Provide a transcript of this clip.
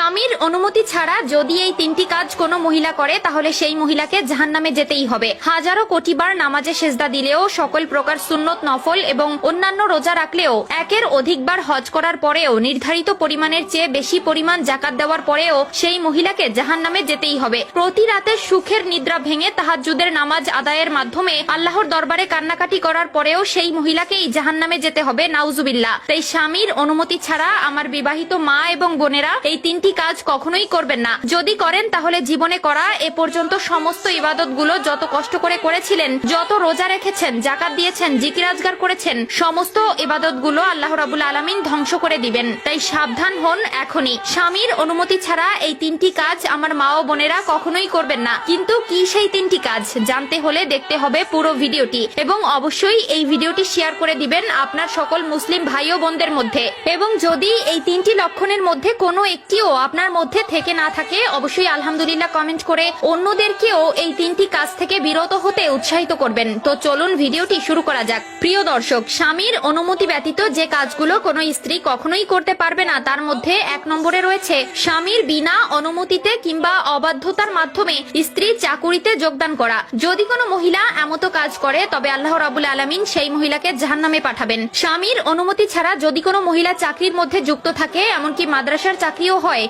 স্বামীর অনুমতি ছাড়া যদি এই তিনটি কাজ কোনো মহিলা করে, তাহলে সেই মহিলাকে জাহান্নামে যেতেই হবে। হাজারো কোটিবার নামাজে সেজদা দিলেও সকল প্রকার সুন্নত নফল এবং অন্যান্য রোজা রাখলেও একের অধিকবার হজ করার পরেও নির্ধারিত পরিমাণের চেয়ে বেশি পরিমাণ জাকাত দেওয়ার পরেও সেই মহিলাকে জাহান্নামে যেতেই হবে। প্রতি রাতে সুখের নিদ্রা ভেঙে তাহাজ্জুদের নামাজ আদায়ের মাধ্যমে আল্লাহর দরবারে কান্নাকাটি করার পরেও সেই মহিলাকেই জাহান্নামে যেতে হবে, নাউজুবিল্লাহ। তাই স্বামীর অনুমতি ছাড়া আমার বিবাহিত মা এবং বোনেরা এই তিনটি কাজ কখনোই করবেন না। যদি করেন, তাহলে জীবনে করা এ পর্যন্ত সমস্ত ইবাদতগুলো যত কষ্ট করে করেছিলেন, যত রোজা রেখেছেন, জাকাত দিয়েছেন জিকিরাজগার করেছেন, সমস্ত ইবাদতগুলো আল্লাহ রাবুল আলমিন ধ্বংস করে দিবেন। তাই সাবধান হন এখনই। স্বামীর অনুমতি ছাড়া এই তিনটি কাজ আমার মা ও বোনেরা কখনোই করবেন না। কিন্তু কি সেই তিনটি কাজ, জানতে হলে দেখতে হবে পুরো ভিডিওটি। এবং অবশ্যই এই ভিডিওটি শেয়ার করে দিবেন আপনার সকল মুসলিম ভাই ও বোনদের মধ্যে। এবং যদি এই তিনটি লক্ষণের মধ্যে কোনো একটিও আপনার মধ্যে থেকে না থাকে, অবশ্যই আলহামদুলিল্লাহ কমেন্ট করে অন্যদেরকেও এই তিনটি কাজ থেকে বিরত হতে উৎসাহিত করবেন। তো চলুন ভিডিওটি শুরু করা যাক। প্রিয় দর্শক, স্বামীর অনুমতি ব্যতীত যে কাজগুলো কোনো স্ত্রী কখনোই করতে পারবে না, তার মধ্যে এক নম্বরে রয়েছে স্বামীর বিনা অনুমতিতে কিংবা অবাধ্যতার মাধ্যমে স্ত্রী চাকুরিতে যোগদান করা। যদি কোনো মহিলা এমতো কাজ করে, তবে আল্লাহ রাবুল আলমিন সেই মহিলাকে জাহান্নামে পাঠাবেন। স্বামীর অনুমতি ছাড়া যদি কোনো মহিলা চাকরির মধ্যে যুক্ত থাকে, এমনকি মাদ্রাসার চাকরিও হয়